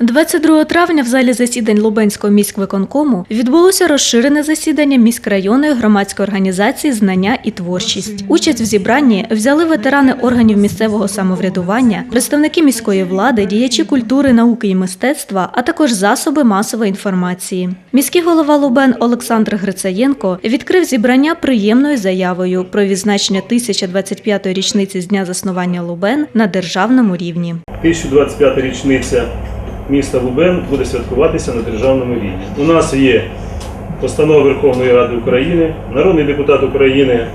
22 травня в залі засідань Лубенського міськвиконкому відбулося розширене засідання міськрайонної громадської організації Знання і творчість. Участь в зібранні взяли ветерани органів місцевого самоврядування, представники міської влади, діячі культури, науки і мистецтва, а також засоби масової інформації. Міський голова Лубен Олександр Грицаєнко відкрив зібрання приємною заявою про відзначення 1025-ї річниці з дня заснування Лубен на державному рівні. 1025 річниця міста Лубен буде святкуватися на державному рівні. У нас є постанова Верховної Ради України, народний депутат України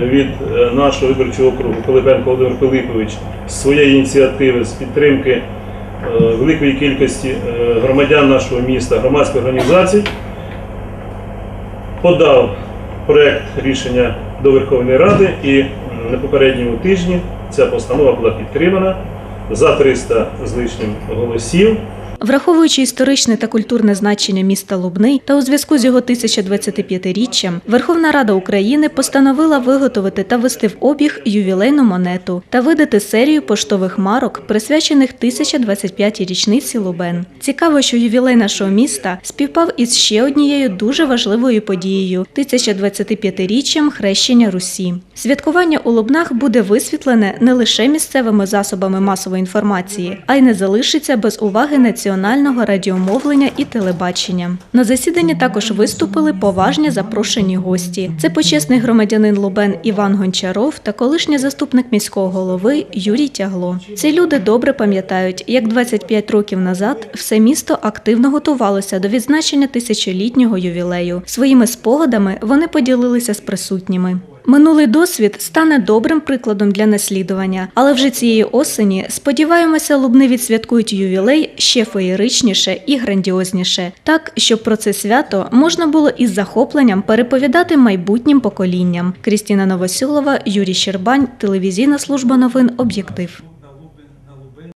від е, нашого виборчого округу Пилипенко Володимир Пилипович з своєї ініціативи, з підтримки е, великої кількості е, громадян нашого міста, громадських організацій, подав проект рішення до Верховної Ради і на попередньому тижні ця постанова була підтримана за 300 з лишнім голосів. Враховуючи історичне та культурне значення міста Лубний та у зв'язку з його 1025-річчям, Верховна Рада України постановила виготовити та ввести в обіг ювілейну монету та видати серію поштових марок, присвячених 1025-й річниці Лубен. Цікаво, що ювілей нашого міста співпав із ще однією дуже важливою подією 1025-річчям хрещення Русі. Святкування у Лубнах буде висвітлене не лише місцевими засобами масової інформації, а й не залишиться без уваги національного радіомовлення і телебачення. На засіданні також виступили поважні запрошені гості. Це почесний громадянин Лубен Іван Гончаров та колишній заступник міського голови Юрій Тягло. Ці люди добре пам'ятають, як 25 років назад все місто активно готувалося до відзначення тисячолітнього ювілею. Своїми спогадами вони поділилися з присутніми. Минулий досвід стане добрим прикладом для наслідування, але вже цієї осені сподіваємося, лубни відсвяткують ювілей ще феєричніше і грандіозніше, так щоб про це свято можна було із захопленням переповідати майбутнім поколінням. Крістіна Новосюлова, Юрій Щербань, телевізійна служба новин Об'єктив.